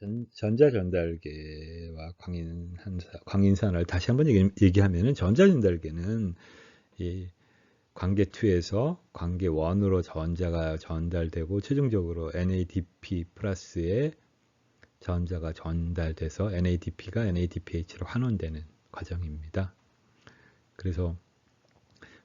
전, 전자전달계와 광인한사, 광인산을 다시 한번 얘기, 하면은 전자전달계는 이 관계 2에서 관계 1으로 전자가 전달되고 최종적으로 NADP 플러스에 전자가 전달돼서 NADP가 NADPH로 환원되는 과정입니다. 그래서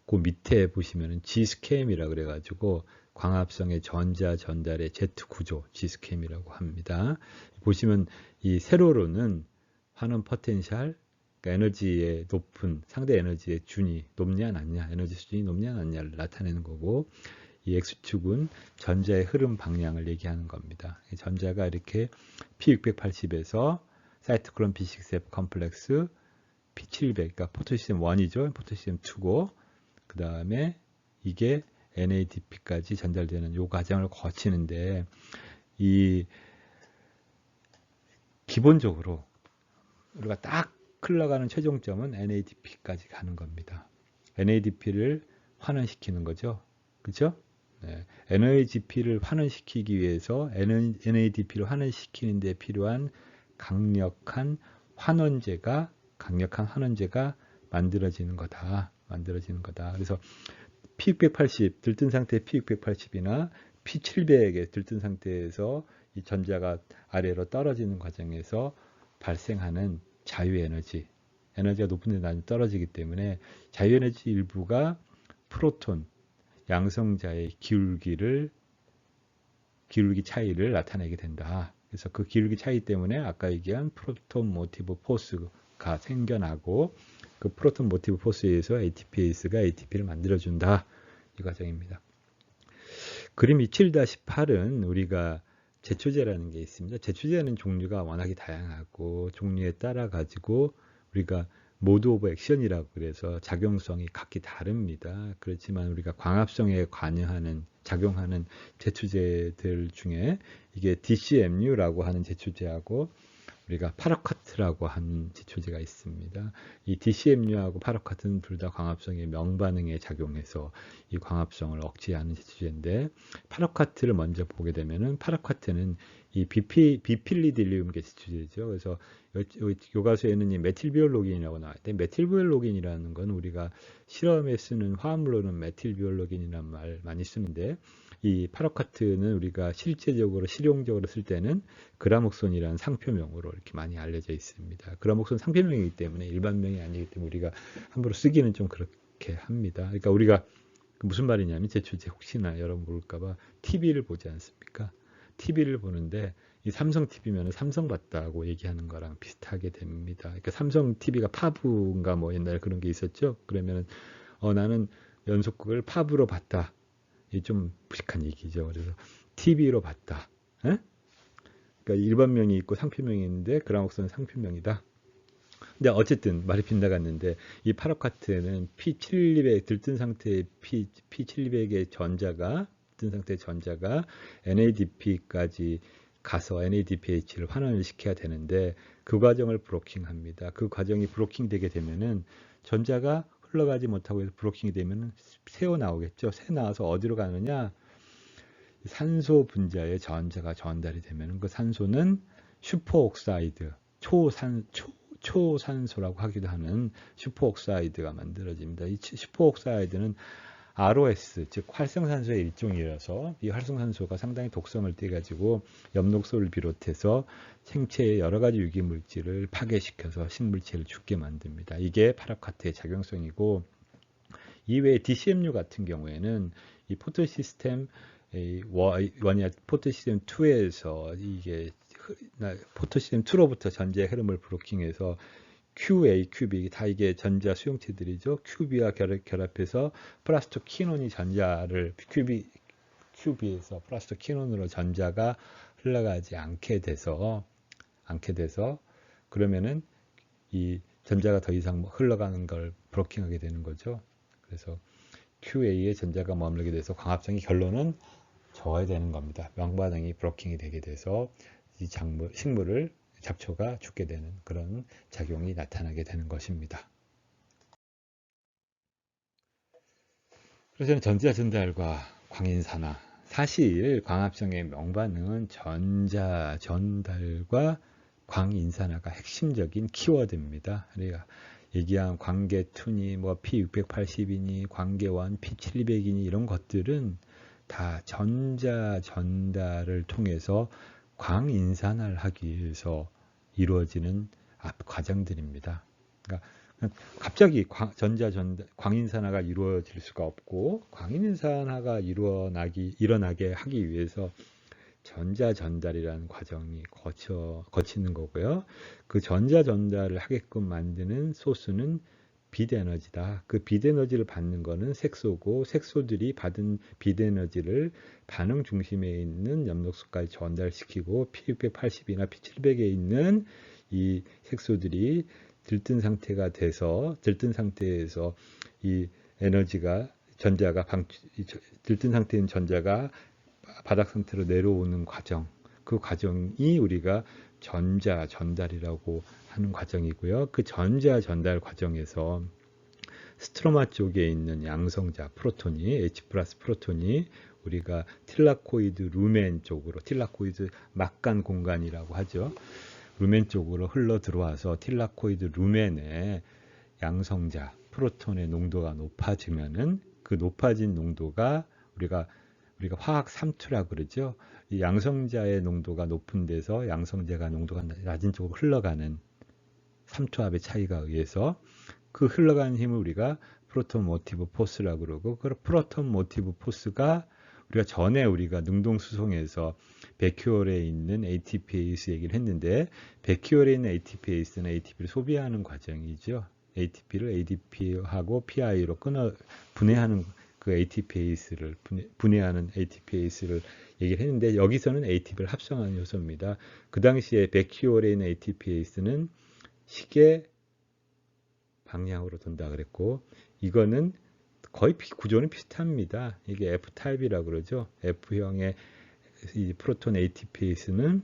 그 밑에 보시면은 G스캠이라 그래가지고 광합성의 전자 전달의 Z 구조 G스캠이라고 합니다. 보시면 이 세로로는 환원 포텐셜 그러니까 에너지의 높은 상대 에너지의 준이 높냐 낮냐 에너지 수준이 높냐 낮냐를 나타내는 거고 이 X축은 전자의 흐름 방향을 얘기하는 겁니다. 전자가 이렇게 P680에서 사이트클론 B6F 컴플렉스 P700 그러니까 포토시스템 1이죠. 포토시스템 2고 그 다음에 이게 NADP까지 전달되는 요 과정을 거치는데 이 기본적으로 우리가 딱 흘러가는 최종점은 NADP까지 가는 겁니다. NADP를 환원시키는 거죠. 그렇죠? 네. NADP를 환원시키기 위해서 NADP를 환원시키는 데 필요한 강력한 환원제가 강력한 환원제가 만들어지는 거다. 만들어지는 거다. 그래서 P680 들뜬 상태 P680이나 P700의 들뜬 상태에서 이 전자가 아래로 떨어지는 과정에서 발생하는 자유에너지 에너지가 높은 데 나중에 떨어지기 때문에 자유에너지 일부가 프로톤 양성자의 기울기를 기울기 차이를 나타내게 된다. 그래서 그 기울기 차이 때문에 아까 얘기한 프로톤 모티브 포스가 생겨나고 그 프로톤 모티브 포스에 의해서 ATPase가 ATP를 만들어준다. 이 과정입니다. 그림 27-8은 우리가 제초제라는 게 있습니다. 제초제는 종류가 워낙에 다양하고 종류에 따라 가지고 우리가 모드 오브 액션이라고 그래서 작용성이 각기 다릅니다. 그렇지만 우리가 광합성에 관여하는 작용하는 제초제들 중에 이게 DCMU라고 하는 제초제하고 우리가 파라카트라고 하는 지초제가 있습니다. 이 DCMU하고 파라카트는 둘 다 광합성의 명반응에 작용해서 이 광합성을 억제하는 지초제인데 파라카트를 먼저 보게 되면은 파라카트는 이 비피, 비필리딜리움계 지초제죠. 그래서 교과서에는 이 메틸비올로긴이라고 나와있는데 메틸비올로긴이라는 건 우리가 실험에 쓰는 화합물로는 메틸비올로긴이라는 말 많이 쓰는데 이 파라카트는 우리가 실제적으로 실용적으로 쓸 때는 그라목손이라는 상표명으로 이렇게 많이 알려져 있습니다. 그라목손 상표명이기 때문에 일반명이 아니기 때문에 우리가 함부로 쓰기는 좀 그렇게 합니다. 그러니까 우리가 무슨 말이냐면 제 주제 혹시나 여러분 모를까봐 TV를 보지 않습니까? TV를 보는데 이 삼성 TV면 삼성 봤다고 얘기하는 거랑 비슷하게 됩니다. 그러니까 삼성 TV가 파브인가 뭐 옛날에 그런 게 있었죠. 그러면은 어 나는 연속극을 파브로 봤다. 이좀 무식한 얘기죠. 그래서 TV로 봤다. 에? 그러니까 일반명이 있고 상표명이 있는데 그라목선은 상표명이다. 근데 어쨌든 말이 빗나갔는데 이 파라카트는 P700 들뜬 상태의 P, P700의 전자가 들뜬 상태의 전자가 NADP까지 가서 NADPH를 환원을 시켜야 되는데 그 과정을 브로킹합니다. 그 과정이 브로킹되게 되면은 전자가 흘러가지 못하고 해서 브로킹이 되면 새어 나오겠죠. 새 나와서 어디로 가느냐? 산소 분자에 전자가 전달이 되면 그 산소는 슈퍼옥사이드, 초산 초, 초산소라고 하기도 하는 슈퍼옥사이드가 만들어집니다. 이 슈퍼옥사이드는 ROS 즉 활성산소의 일종이라서 이 활성산소가 상당히 독성을 띠 가지고 엽록소를 비롯해서 생체의 여러 가지 유기 물질을 파괴시켜서 식물체를 죽게 만듭니다. 이게 파라카트의 작용성이고 이외에 DCMU 같은 경우에는 이 포토 시스템 원이야 포토 시스템 2에서 이게 포토 시스템 2로부터 전자의 흐름을 브로킹해서 QA, QB 다 이게 전자 수용체들이죠. QB와 결합, 해서 플라스토키논이 전자를 QB, QB에서 플라스토키논으로 전자가 흘러가지 않게 돼서 않게 돼서 그러면은 이 전자가 더 이상 흘러가는 걸 브로킹하게 되는 거죠. 그래서 QA에 전자가 머물게 돼서 광합성의 결론은 저어야 되는 겁니다. 명반응이 브로킹이 되게 돼서 이 작물, 식물을 잡초가 죽게 되는 그런 작용이 나타나게 되는 것입니다. 그래서 전자 전달과 광인산화 사실 광합성의 명반응은 전자 전달과 광인산화가 핵심적인 키워드입니다. 우리가 얘기한 관계2니 뭐 P680이니 관계1, P700이니 이런 것들은 다 전자 전달을 통해서 광인산화를 하기 위해서 이루어지는 과정들입니다. 그러니까 갑자기 전자 전달, 광인산화가 이루어질 수가 없고 광인산화가 일어나기 일어나게 하기 위해서 전자 전달이라는 과정이 거쳐 거치는 거고요. 그 전자 전달을 하게끔 만드는 소스는 빛에너지다. 그 빛에너지를 받는 거는 색소고 색소들이 받은 빛에너지를 반응 중심에 있는 엽록소까지 전달시키고 P680이나 P700에 있는 이 색소들이 들뜬 상태가 돼서 들뜬 상태에서 이 에너지가 전자가 방 들뜬 상태인 전자가 바닥 상태로 내려오는 과정 그 과정이 우리가 전자 전달이라고 하는 과정이고요. 그 전자 전달 과정에서 스트로마 쪽에 있는 양성자 프로톤이 H 플러스 프로톤이 우리가 틸라코이드 루멘 쪽으로 틸라코이드 막간 공간이라고 하죠. 루멘 쪽으로 흘러 들어와서 틸라코이드 루멘의 양성자 프로톤의 농도가 높아지면은 그 높아진 농도가 우리가 우리가 화학 삼투라 그러죠. 이 양성자의 농도가 높은 데서 양성자가 농도가 낮은 쪽으로 흘러가는 삼투압의 차이가 의해서 그 흘러가는 힘을 우리가 프로톤 모티브 포스라고 그러고 그 프로톤 모티브 포스가 우리가 전에 우리가 능동수송에서 백큐얼에 있는 ATPase 얘기를 했는데 백큐얼에 있는 ATPase는 ATP를 소비하는 과정이죠. ATP를 ADP하고 PI로 끊어 분해하는 그 ATPase를 분해, 하는 ATPase를 얘기를 했는데 여기서는 ATP를 합성하는 요소입니다. 그 당시에 백큐얼에 있는 ATPase는 시계 방향으로 돈다 그랬고 이거는 거의 구조는 비슷합니다. 이게 F 타입이라고 그러죠. F형의 이 프로톤 ATPase는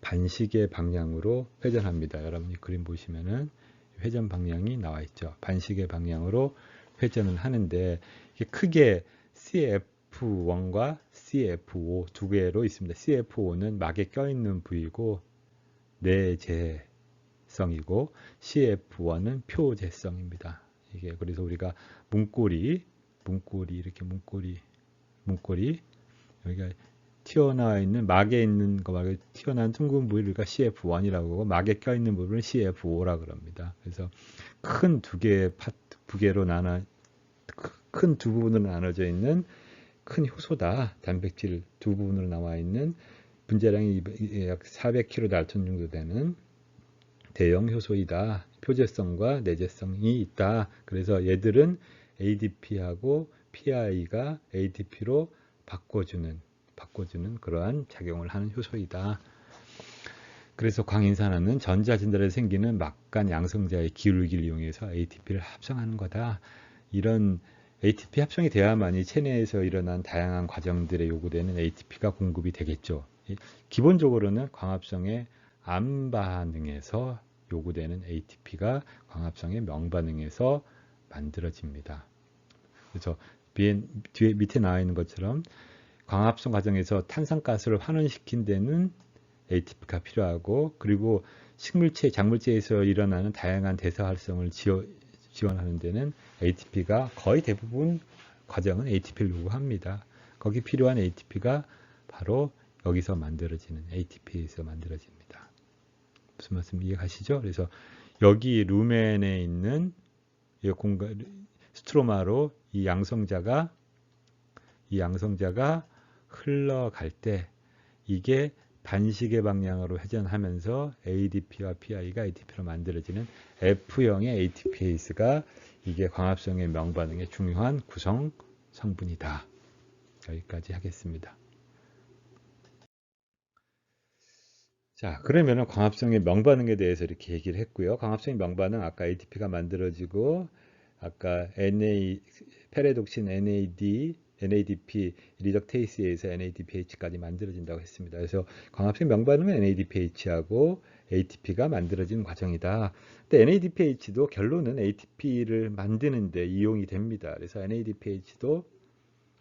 반시계 방향으로 회전합니다. 여러분이 그림 보시면은 회전 방향이 나와 있죠. 반시계 방향으로 회전을 하는데 이게 크게 CF1과 CF5 두 개로 있습니다. CF5는 막에 껴있는 부위고 내재성이고 CF1은 표재성입니다. 이게 그래서 우리가 문고리, 문고리 이렇게 문고리, 문고리 여기가 튀어나와 있는 막에 있는 거 말고 튀어나온 둥근 부위가 CF1이라고 하고 막에 껴 있는 부분을 CF5라 그럽니다. 그래서 큰 두 개의 파트, 두 개로 나눠 큰 두 부분으로 나눠져 있는 큰 효소다. 단백질 두 부분으로 나와 있는 분자량이 약 400kDa 정도 되는 대형 효소이다. 표재성과 내재성이 있다. 그래서 얘들은 ADP하고 PI가 ADP로 바꿔주는 바꿔주는 그러한 작용을 하는 효소이다. 그래서 광인산화는 전자전달에 생기는 막간 양성자의 기울기를 이용해서 ATP를 합성하는 거다. 이런 ATP 합성이 돼야만이 체내에서 일어난 다양한 과정들에 요구되는 ATP가 공급이 되겠죠. 기본적으로는 광합성의 암 반응에서 요구되는 ATP가 광합성의 명 반응에서 만들어집니다. 그래서 뒤에 밑에 나와 있는 것처럼 광합성 과정에서 탄산가스를 환원시킨 데는 ATP가 필요하고 그리고 식물체, 작물체에서 일어나는 다양한 대사 활성을 지원하는 데는 ATP가 거의 대부분 과정은 ATP를 요구합니다. 거기 필요한 ATP가 바로 여기서 만들어지는 ATP에서 만들어집니다. 무슨 말씀 이해가시죠? 그래서 여기 루멘에 있는 이 공간 스트로마로 이 양성자가 이 양성자가 흘러갈 때 이게 반시계 방향으로 회전하면서 ADP와 PI가 ATP로 만들어지는 F형의 ATPase가 이게 광합성의 명반응의 중요한 구성 성분이다. 여기까지 하겠습니다. 자, 그러면은 광합성의 명반응에 대해서 이렇게 얘기를 했고요. 광합성의 명반응 아까 ATP가 만들어지고 아까 NA 페레독신 NAD NADP 리덕테이스에서 NADPH까지 만들어진다고 했습니다. 그래서 광합성 명반응은 NADPH하고 ATP가 만들어지는 과정이다. 근데 NADPH도 결론은 ATP를 만드는데 이용이 됩니다. 그래서 NADPH도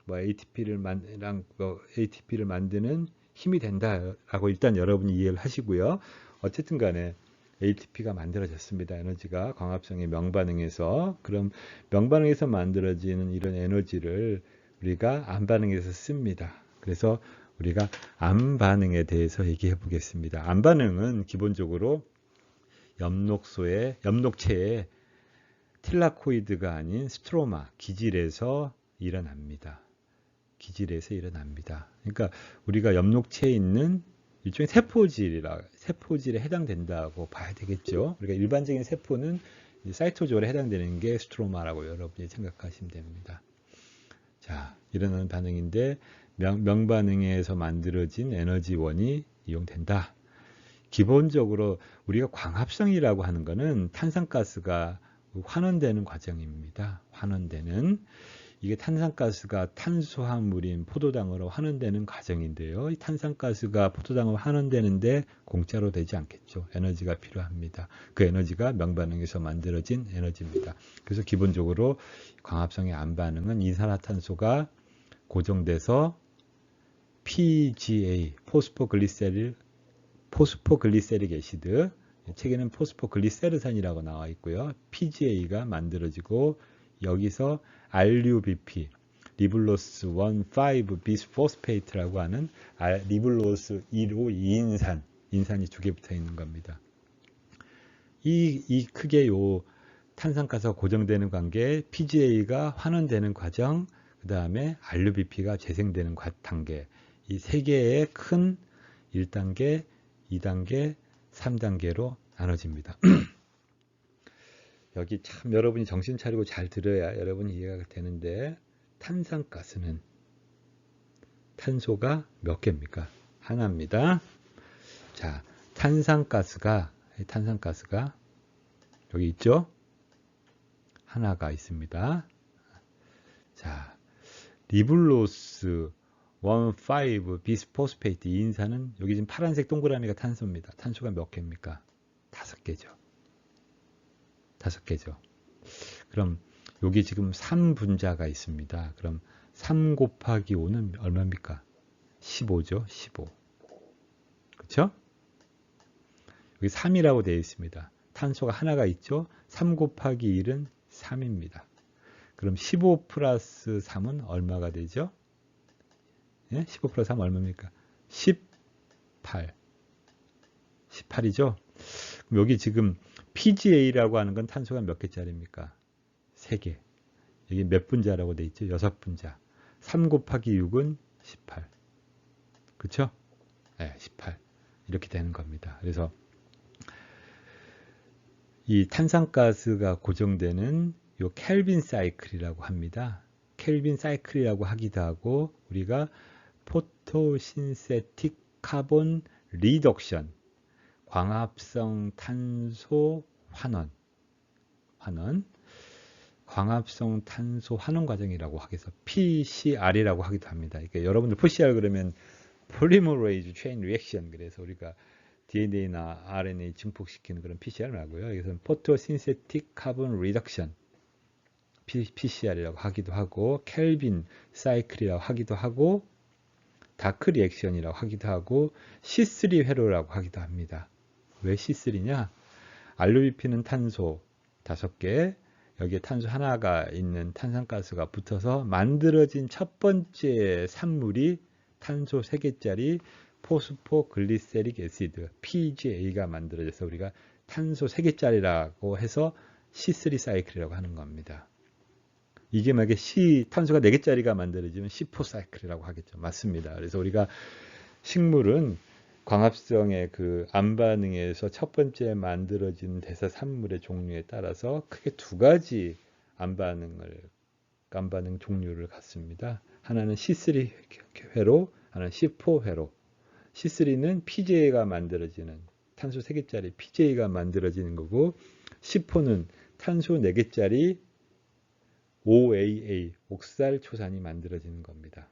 뭐 ATP를 만랑 뭐 ATP를 만드는 힘이 된다라고 일단 여러분이 이해를 하시고요. 어쨌든 간에 ATP가 만들어졌습니다. 에너지가 광합성의 명반응에서 그럼 명반응에서 만들어지는 이런 에너지를 우리가 암반응에서 씁니다. 그래서 우리가 암 반응에 대해서 얘기해 보겠습니다. 암 반응은 기본적으로 엽록소의 엽록체에 틸라코이드가 아닌 스트로마 기질에서 일어납니다. 기질에서 일어납니다. 그러니까 우리가 엽록체에 있는 일종의 세포질이라 세포질에 해당된다고 봐야 되겠죠. 우리가 일반적인 세포는 사이토졸에 해당되는 게 스트로마라고 여러분이 생각하시면 됩니다. 자, 일어나는 반응인데 명, 명반응에서 만들어진 에너지원이 이용된다. 기본적으로 우리가 광합성이라고 하는 것은 탄산가스가 환원되는 과정입니다. 환원되는 이게 탄산가스가 탄수화물인 포도당으로 환원되는 과정인데요. 이 탄산가스가 포도당으로 환원되는데 공짜로 되지 않겠죠. 에너지가 필요합니다. 그 에너지가 명반응에서 만들어진 에너지입니다. 그래서 기본적으로 광합성의 암반응은 이산화탄소가 고정돼서 PGA, 포스포글리세릴, 포스포글리세릭 애시드, 책에는 포스포글리세르산이라고 나와 있고요. PGA가 만들어지고 여기서 RUBP, 리블로스 1,5 비스포스페이트라고 하는 리블로스 1호 2인산, 인산이 두 개 붙어 있는 겁니다. 이, 이 크게 요 탄산가스가 고정되는 관계, PGA가 환원되는 과정, 그 다음에 RUBP가 재생되는 단계, 이 세 개의 큰 1단계, 2단계, 3단계로 나눠집니다. 여기 참 여러분이 정신 차리고 잘 들어야 여러분이 이해가 되는데 탄산가스는 탄소가 몇 개입니까? 하나입니다. 자, 탄산가스가 탄산가스가 여기 있죠? 하나가 있습니다. 자, 리블로스 1,5 비스포스페이트 인산은 여기 지금 파란색 동그라미가 탄소입니다. 탄소가 몇 개입니까? 다섯 개죠. 다섯 개죠. 그럼 여기 지금 3분자가 있습니다. 그럼 3 곱하기 5는 얼마입니까? 15죠. 15. 그렇죠? 여기 3이라고 되어 있습니다. 탄소가 하나가 있죠. 3 곱하기 1은 3입니다. 그럼 15 플러스 3은 얼마가 되죠? 예? 15 플러스 3 얼마입니까? 18. 18이죠? 그럼 여기 지금 PGA라고 하는 건 탄소가 몇 개짜리입니까? 3개. 여기 몇 분자라고 돼 있죠? 6분자. 3 곱하기 6은 18. 그쵸? 네, 18. 이렇게 되는 겁니다. 그래서 이 탄산가스가 고정되는 요 켈빈 사이클이라고 합니다. 켈빈 사이클이라고 하기도 하고 우리가 포토신세틱 카본 리덕션 광합성 탄소 환원 환원 광합성 탄소 환원 과정이라고 하기서 PCR이라고 하기도 합니다. 그러니까 여러분들 PCR 그러면 Polymerase Chain Reaction 그래서 우리가 DNA나 RNA 증폭시키는 그런 PCR이라고요. 그래서 Photosynthetic Carbon Reduction PCR이라고 하기도 하고 켈빈 사이클이라고 하기도 하고 다크 리액션이라고 하기도 하고 C3 회로라고 하기도 합니다. 왜 C3냐? 알루비피는 탄소 5개, 여기에 탄소 하나가 있는 탄산가스가 붙어서 만들어진 첫 번째 산물이 탄소 3개짜리 포스포 글리세릭 애시드 PGA가 만들어져서 우리가 탄소 3개짜리라고 해서 C3 사이클이라고 하는 겁니다. 이게 만약에 C 탄소가 4개짜리가 만들어지면 C4 사이클이라고 하겠죠. 맞습니다. 그래서 우리가 식물은 광합성의 그 암반응에서 첫 번째 만들어진 대사 산물의 종류에 따라서 크게 두 가지 암반응을 암반응 종류를 갖습니다. 하나는 C3 회로, 하나는 C4 회로. C3는 PJ가 만들어지는 탄소 3개짜리 PJ가 만들어지는 거고 C4는 탄소 4개짜리 OAA, 옥살 초산이 만들어지는 겁니다.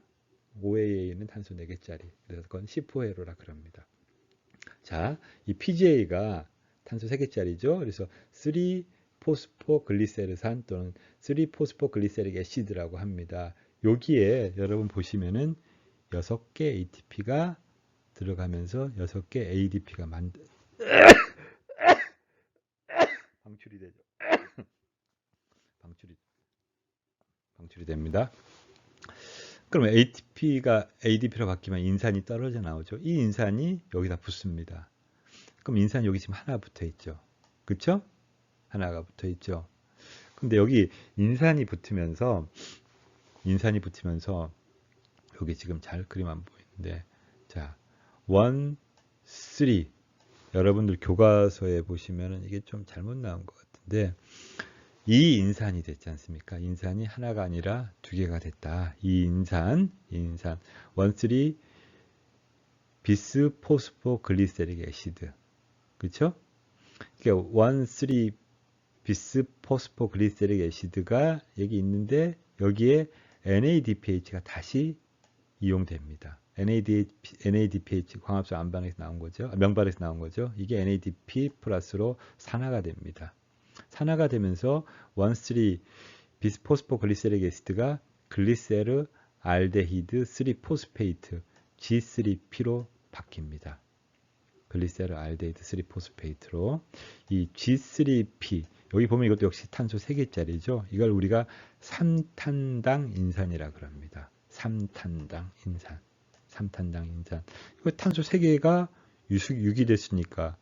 OAA는 탄소 4개짜리. 그래서 그건 10호회로라 그럽니다. 자, 이 PGA가 탄소 3개짜리죠. 그래서 3 포스포글리세르산 또는 3 포스포글리세릭 애시드라고 합니다. 여기에 여러분 보시면은 6개 ATP가 들어가면서 6개 ADP가 만들 방출이 되죠. 방출이 방출이 됩니다. 그러면 ATP가 ADP로 바뀌면 인산이 떨어져 나오죠. 이 인산이 여기다 붙습니다. 그럼 인산이 여기 지금 하나 붙어 있죠. 그쵸? 하나가 붙어 있죠. 근데 여기 인산이 붙으면서 인산이 붙으면서 여기 지금 잘 그림 안 보이는데 자, 1, 3 여러분들 교과서에 보시면은 이게 좀 잘못 나온 것 같은데 이 인산이 됐지 않습니까? 인산이 하나가 아니라 두 개가 됐다. 이 인산, 이 인산, 1, 3 비스 포스포 글리세릭 애시드. 그렇죠? 그러니까 1, 3 비스 포스포 글리세릭 애시드가 여기 있는데 여기에 NADPH가 다시 이용됩니다. NADP, NADPH 광합성 안반에서 나온 거죠. 명반에서 나온 거죠. 이게 NADP 플러스로 산화가 됩니다. 산화가 되면서 1,3 비스포스포 글리세릭 애시드가 글리세르 알데히드 3포스페이트 G3P로 바뀝니다. 글리세르 알데히드 3포스페이트로 이 G3P 여기 보면 이것도 역시 탄소 3개짜리죠. 이걸 우리가 3탄당 인산이라 그럽니다. 3탄당 인산. 3탄당 인산. 이거 탄소 3개가 유기 됐으니까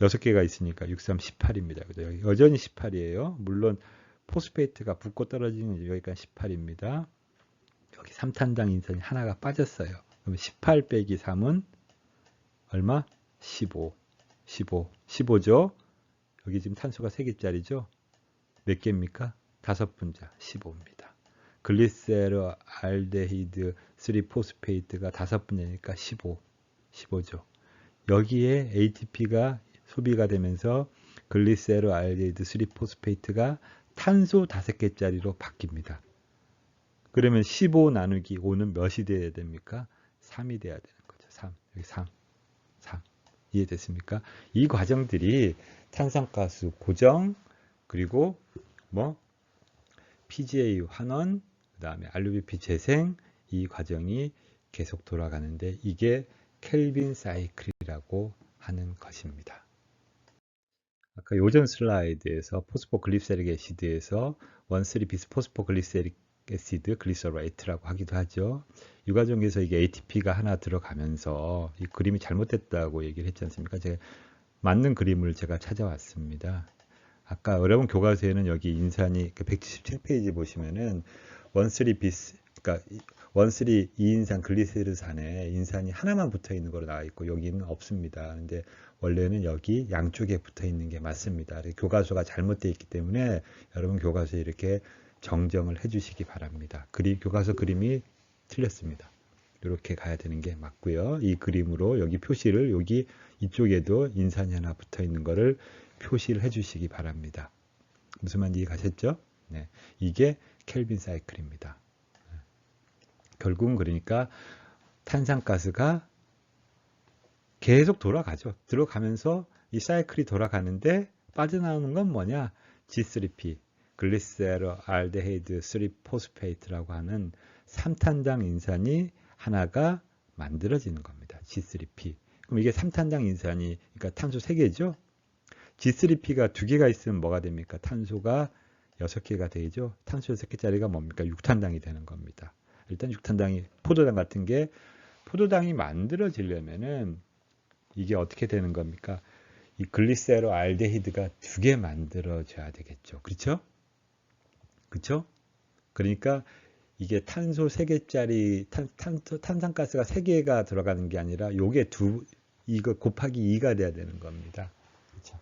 6개가 있으니까 6, 3, 18입니다. 그죠? 여전히 18이에요. 물론 포스페이트가 붙고 떨어지는 여기까지 18입니다. 여기 3탄당 인산이 하나가 빠졌어요. 그럼 18 빼기 3은 얼마? 15. 15. 15죠? 여기 지금 탄소가 3개짜리죠? 몇 개입니까? 다섯 분자 15입니다. 글리세르 알데히드 3포스페이트가 다섯 분자니까 15. 15죠. 여기에 ATP가 소비가 되면서 글리세르 알데히드 3포스페이트가 탄소 5개짜리로 바뀝니다. 그러면 15 나누기 5는 몇이 돼야 됩니까? 3이 돼야 되는 거죠. 3. 여기 3. 3. 이해됐습니까? 이 과정들이 탄산가스 고정 그리고 뭐 PGA 환원 그 다음에 RUBP 재생 이 과정이 계속 돌아가는데 이게 켈빈 사이클이라고 하는 것입니다. 아까 요전 슬라이드에서 포스포글리세릭 애시드에서 원쓰리 비스포스포글리세릭 애시드 글리서레이트라고 하기도 하죠. 이 과정에서 이게 ATP가 하나 들어가면서 이 그림이 잘못됐다고 얘기를 했지 않습니까? 제가 맞는 그림을 제가 찾아왔습니다. 아까 여러분 교과서에는 여기 인산이 177페이지 그 보시면은 원쓰리 비스 그러니까 원쓰리 2인산 글리세르산에 인산이 하나만 붙어 있는 거로 나와 있고 여기는 없습니다. 근데 원래는 여기 양쪽에 붙어 있는 게 맞습니다. 교과서가 잘못되어 있기 때문에 여러분 교과서에 이렇게 정정을 해 주시기 바랍니다. 그리 교과서 그림이 틀렸습니다. 이렇게 가야 되는 게 맞고요. 이 그림으로 여기 표시를 여기 이쪽에도 인산이 하나 붙어 있는 거를 표시를 해 주시기 바랍니다. 무슨 말인지 이해가셨죠? 네. 이게 켈빈 사이클입니다. 결국은 그러니까 탄산가스가 계속 돌아가죠. 들어가면서 이 사이클이 돌아가는데 빠져나오는 건 뭐냐? G3P, 글리세르 알데히드 3포스페이트라고 하는 3탄당 인산이 하나가 만들어지는 겁니다. G3P. 그럼 이게 3탄당 인산이 그러니까 탄소 3개죠. G3P가 2개가 있으면 뭐가 됩니까? 탄소가 6개가 되죠. 탄소 6개짜리가 뭡니까? 6탄당이 되는 겁니다. 일단 6탄당이 포도당 같은 게 포도당이 만들어지려면은 이게 어떻게 되는 겁니까? 이 글리세로 알데히드가 두 개 만들어져야 되겠죠. 그렇죠? 그렇죠? 그러니까 이게 탄소 3개짜리 탄, 탄, 탄산가스가 3개가 들어가는 게 아니라 요게 두 이거 곱하기 2가 돼야 되는 겁니다. 그렇죠?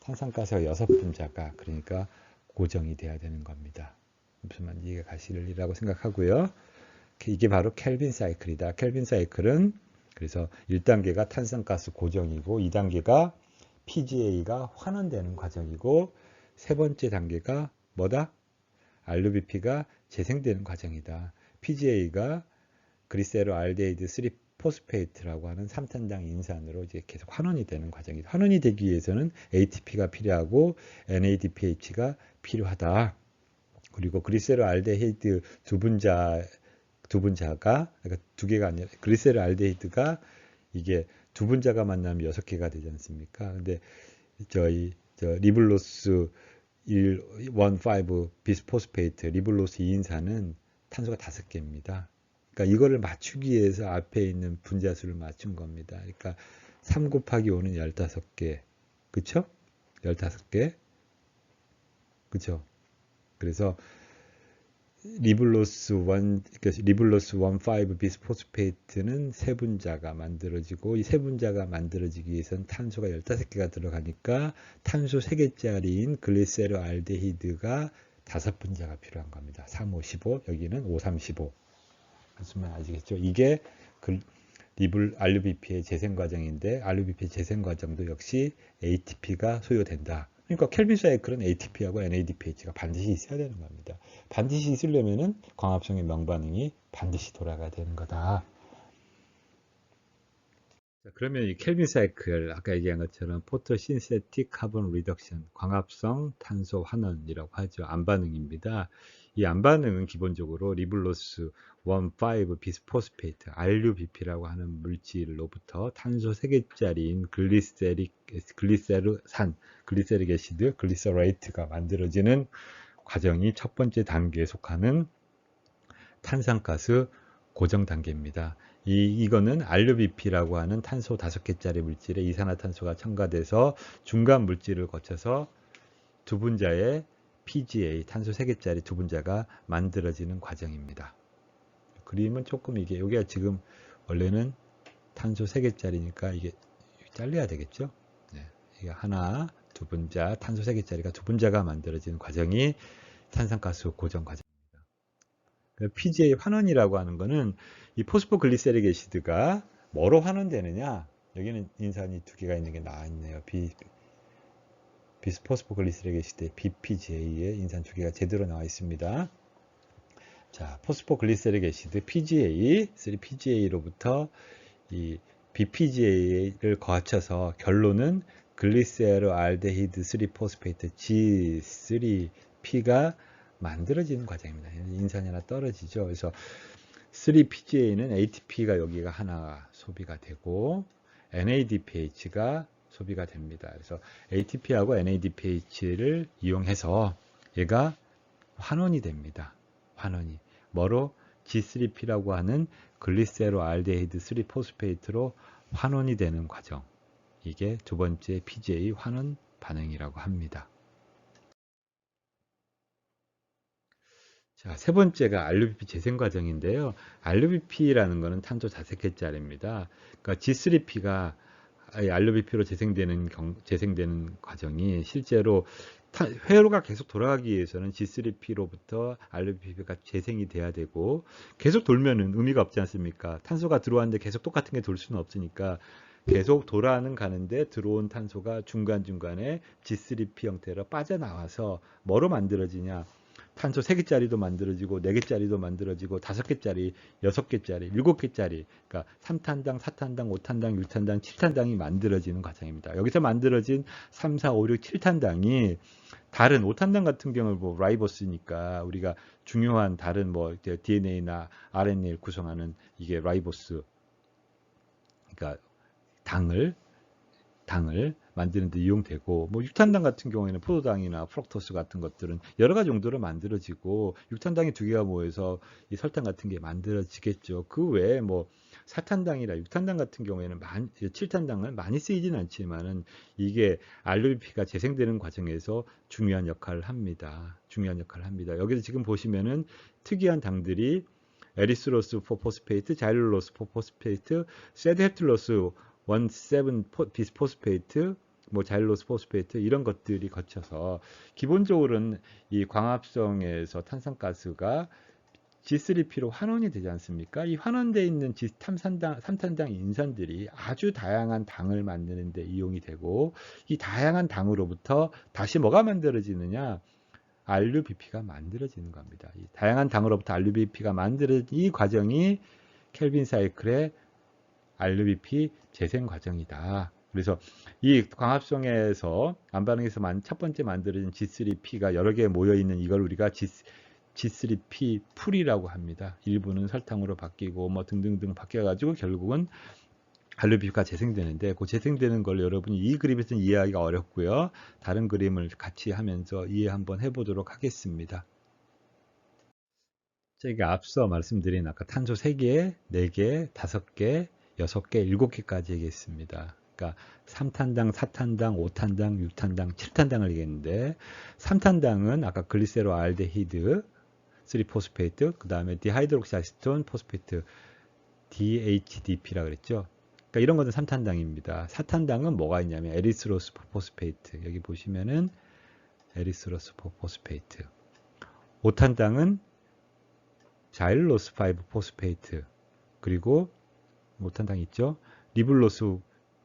탄산가스가 6분자가 그러니까 고정이 돼야 되는 겁니다. 무슨 말인지 이해가 가시리라고 생각하고요. 이게 바로 켈빈 사이클이다. 켈빈 사이클은 그래서 1단계가 탄산가스 고정이고 2단계가 PGA가 환원되는 과정이고 세 번째 단계가 뭐다? RUBP가 재생되는 과정이다. PGA가 그리세로 알데히드 3 포스페이트라고 하는 3탄당 인산으로 이제 계속 환원이 되는 과정이다. 환원이 되기 위해서는 ATP가 필요하고 NADPH가 필요하다. 그리고 그리세르 알데히드 두 분자 두 분자가 그러니까 두 개가 아니라 그리세르 알데히드가 이게 두 분자가 만나면 여섯 개가 되지 않습니까? 근데 저희 저 리블로스 1, 1, 5 비스포스페이트 리블로스 2인산은 탄소가 다섯 개입니다. 그러니까 이거를 맞추기 위해서 앞에 있는 분자수를 맞춘 겁니다. 그러니까 3 곱하기 5는 15개. 그쵸? 15개. 그쵸? 그래서 리블로스 1, 그러니까 리블로스 1,5 비스포스페이트는 세 분자가 만들어지고 이 세 분자가 만들어지기 위해서는 탄소가 15개가 들어가니까 탄소 3개짜리인 글리세르 알데히드가 다섯 분자가 필요한 겁니다. 3, 5, 15, 여기는 5, 3, 15. 무슨 말 아시겠죠? 이게 그 리블 RUBP의 재생 과정인데 RUBP 재생 과정도 역시 ATP가 소요된다. 그러니까 켈빈 사이클은 ATP하고 NADPH가 반드시 있어야 되는 겁니다. 반드시 있으려면은 광합성의 명반응이 반드시 돌아가야 되는 거다. 자, 그러면 이 켈빈 사이클 아까 얘기한 것처럼 포토 신세틱 카본 리덕션 광합성 탄소 환원이라고 하죠. 안반응입니다. 이 안반응은 기본적으로 리블로스 1,5 비스포스페이트 RUBP라고 하는 물질로부터 탄소 3개짜리인 글리세릭 글리세르산 글리세릭 애시드 글리서레이트가 만들어지는 과정이 첫 번째 단계에 속하는 탄산가스 고정 단계입니다. 이, 이거는 RUBP라고 하는 탄소 5개짜리 물질에 이산화탄소가 첨가돼서 중간 물질을 거쳐서 두 분자의 PGA 탄소 3개짜리 두 분자가 만들어지는 과정입니다. 그림은 조금 이게 여기가 지금 원래는 탄소 3개짜리니까 이게 잘려야 되겠죠. 네, 이게 하나 두 분자 탄소 3개짜리가 두 분자가 만들어지는 과정이 탄산가스 고정 과정입니다. PGA 환원이라고 하는 거는 이 포스포글리세릭 애시드가 뭐로 환원되느냐 여기는 인산이 두 개가 있는 게 나와 있네요. 비, 비스포스포글리세릭 애시드의 BPGA에 인산 두 개가 제대로 나와 있습니다. 자, 포스포글리세릭 애시드 PGA, 3PGA로부터 이 BPGA를 거쳐서 결론은 글리세르 알데히드 3포스페이트 G3P가 만들어지는 과정입니다. 인산이 하나 떨어지죠. 그래서 3PGA는 ATP가 여기가 하나 소비가 되고 NADPH가 소비가 됩니다. 그래서 ATP하고 NADPH를 이용해서 얘가 환원이 됩니다. 환원이. 뭐로? G3P라고 하는 글리세로 알데히드 3포스페이트로 환원이 되는 과정. 이게 두 번째 PGA 환원 반응이라고 합니다. 자, 세 번째가 RUBP 재생 과정인데요. RUBP라는 것은 탄소 5개짜리입니다. 그러니까 G3P가 RUBP로 재생되는 경, 재생되는 과정이 실제로 타, 회로가 계속 돌아가기 위해서는 G3P로부터 RUBP가 재생이 돼야 되고 계속 돌면은 의미가 없지 않습니까? 탄소가 들어왔는데 계속 똑같은 게 돌 수는 없으니까 계속 돌아는 가는데 들어온 탄소가 중간중간에 G3P 형태로 빠져나와서 뭐로 만들어지냐? 탄소 3개짜리도 만들어지고 4개짜리도 만들어지고 5개짜리, 6개짜리, 7개짜리 그러니까 3탄당, 4탄당, 5탄당, 6탄당, 7탄당이 만들어지는 과정입니다. 여기서 만들어진 3, 4, 5, 6, 7탄당이 다른 5탄당 같은 경우는 뭐 라이보스니까 우리가 중요한 다른 뭐 DNA나 RNA를 구성하는 이게 라이보스 그러니까 당을 당을 만드는 데 이용되고 뭐 육탄당 같은 경우에는 포도당이나 프럭토스 같은 것들은 여러 가지 용도로 만들어지고 육탄당이 두 개가 모여서 이 설탕 같은 게 만들어지겠죠. 그 외에 뭐 사탄당이나 육탄당 같은 경우에는 많, 칠탄당은 많이 쓰이진 않지만은 이게 RUBP가 재생되는 과정에서 중요한 역할을 합니다. 중요한 역할을 합니다. 여기서 지금 보시면은 특이한 당들이 에리스로스 포포스페이트, 자일로스 포포스페이트, 세드헤틀로스 17 비스포스페이트, 뭐 자일로스 포스페이트 이런 것들이 거쳐서 기본적으로는 이 광합성에서 탄산가스가 G3P로 환원이 되지 않습니까? 이 환원되어 있는 G 탐산당, 삼탄당 인산들이 아주 다양한 당을 만드는 데 이용이 되고 이 다양한 당으로부터 다시 뭐가 만들어지느냐? RUBP가 만들어지는 겁니다. 이 다양한 당으로부터 RUBP가 만들어진 이 과정이 켈빈 사이클의 RUBP 재생 과정이다. 그래서 이 광합성에서 안반응에서 만, 첫 번째 만들어진 G3P가 여러 개 모여 있는 이걸 우리가 G, G3P 풀이라고 합니다. 일부는 설탕으로 바뀌고 뭐 등등등 바뀌어 가지고 결국은 알루비가 재생되는데 그 재생되는 걸 여러분이 이 그림에서는 이해하기가 어렵고요. 다른 그림을 같이 하면서 이해 한번 해보도록 하겠습니다. 제가 앞서 말씀드린 아까 탄소 3개, 4개, 5개, 6개, 7개까지 얘기했습니다. 그러니까 3탄당, 4탄당, 5탄당, 6탄당, 7탄당을 얘기했는데 3탄당은 아까 글리세로 알데히드 3포스페이트, 그 다음에 디하이드록시아시톤 포스페이트 DHDP라 그랬죠. 그러니까 이런 것은 3탄당입니다. 4탄당은 뭐가 있냐면 에리스로스 포스페이트. 여기 보시면은 에리스로스 포스페이트. 5탄당은 자일로스 5 포스페이트. 그리고 5탄당 있죠. 리블로스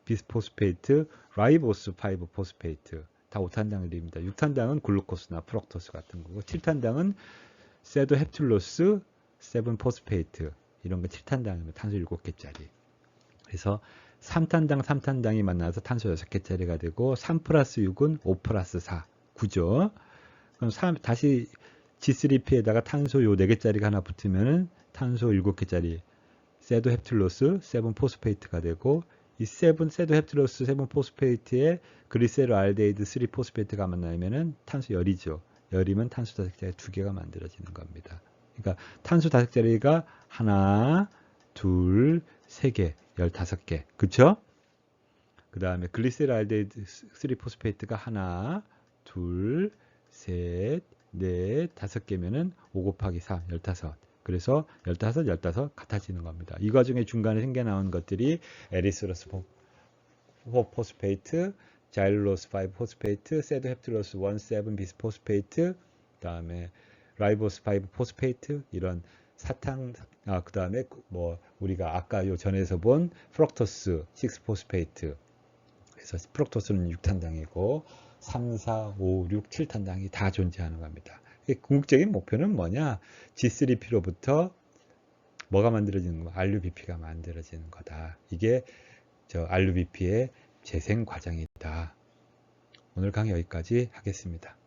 비스포스페이트, 라이보스 5 포스페이트. 다 5탄당들입니다. 6탄당은 글루코스나 프럭토스 같은 거고 7탄당은 세도 헵툴로스 7 포스페이트. 이런 거 7탄당이면 탄소 7개짜리. 그래서 3탄당 3탄당이 만나서 탄소 6개짜리가 되고 3 플러스 6은 5 플러스 4 9죠. 그럼 3, 다시 G3P에다가 탄소 요 4개짜리가 하나 붙으면은 탄소 7개짜리 세도 헵툴로스 7 포스페이트가 되고 이7 세도 헵툴로스 7 포스페이트에 그리세로 알데히드 3 포스페이트가 만나면은 탄소 열이죠. 열이면 탄소 다섯자리 두 개가 만들어지는 겁니다. 그러니까 탄소 다섯자리가 하나, 둘, 세 개, 열다섯 개. 그쵸? 그 다음에 글리세랄데이드 3포스페이트가 하나, 둘, 셋, 넷, 다섯 개면은 5 곱하기 4, 열다섯. 그래서 열다섯, 열다섯 같아지는 겁니다. 이 과정에 중간에 생겨나온 것들이 에리스로스 포스페이트, 자일로스 5 포스페이트, 세드 헵툴로스 1, 7 비스포스페이트, 그 다음에 라이보스 5 포스페이트 이런 사탕 아 그다음에 뭐 우리가 아까 요 전에서 본 프럭토스 6 포스페이트 그래서 프럭토스는 6탄당이고 3, 4, 5, 6, 7탄당이 다 존재하는 겁니다. 궁극적인 목표는 뭐냐? G3P로부터 뭐가 만들어지는 거? RUBP가 만들어지는 거다. 이게 저 RUBP의 재생 과정이다. 오늘 강의 여기까지 하겠습니다.